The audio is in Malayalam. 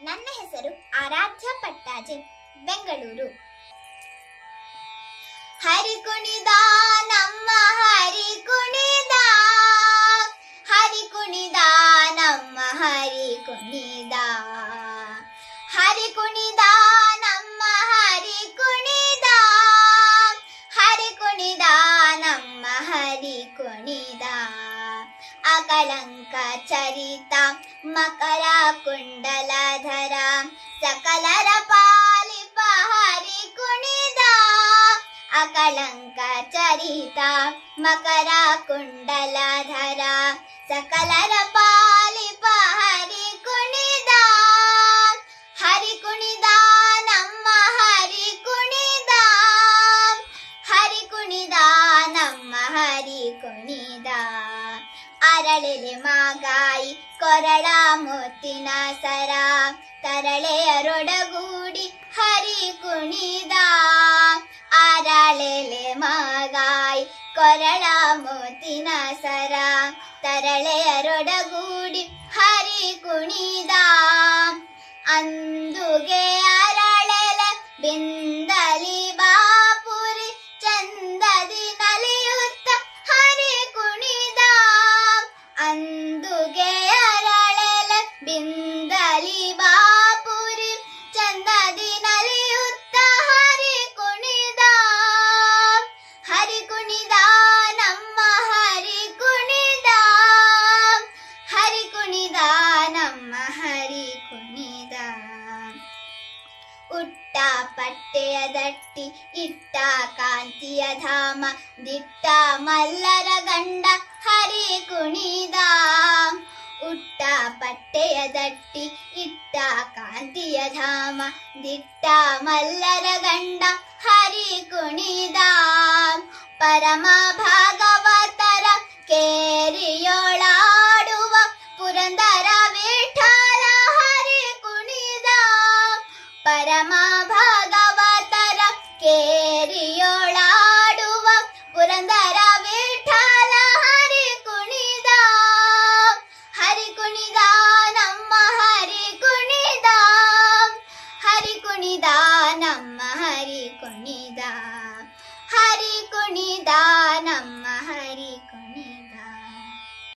ನನ್ನ ಹೆಸರು ಆರಾಧ್ಯ ಪಟ್ಟಾಜೆ ಬೆಂಗಳೂರು. ಹರಿಕುಣಿದ ನಮ್ಮ ಹರಿಕುಣಿದ ಹರಿಕುಣಿದ ನಮ್ಮ ಹರಿಕುಣಿ सकलङ्क चरितां मकराकुण्डलधरां सकलर पालिपहरि गुणिदा अकलङ्क चरितां मकराकुण्डलधरा सकलर पालिपहरि गुणिदा हरि गुणिदा नम्म हरि गुणिदा हरि गुणिदा नम्म हरि गुणिदा ಕುಣಿದ ನಮ್ಮ ಹರಿ ಕುಣಿದ ಅರಳೆಲೆ ಮಾಗಾಯಿ ಕೊರಳ ಮುತ್ತಿನ ಸರ ತರಳೆಯರೊಡಗೂಡಿ ಹರಿ ಕುಣಿದ ಅರಳೆಲೆ ಮಾಗಾಯಿ ಕೊರಳ ಮುತ್ತಿನ ಸರ ತರಳೆಯರೊಡಗೂಡಿ ಹರಿ ಕುಣಿದ നെടത്തി ഇട്ട കാന്തിയ ധാമ ദിട്ട മല്ലര കണ്ട ഹരി കുണിതാം. ഉട്ട പട്ടയ തട്ടി ഇട്ട കാന്തിയ ധാമ ദിട്ട മല്ലര കണ്ട ഹരി കുണിതാം. പരമഭാഗവതര കേരിയോളാടുവ പുരന്തര വിഠാല ഹരി കുണിതാം. പരമഭ ಕುಣಿದ ನಮ್ಮ ಹರಿ ಕುಣಿದ ಹರಿ ಕುಣಿದ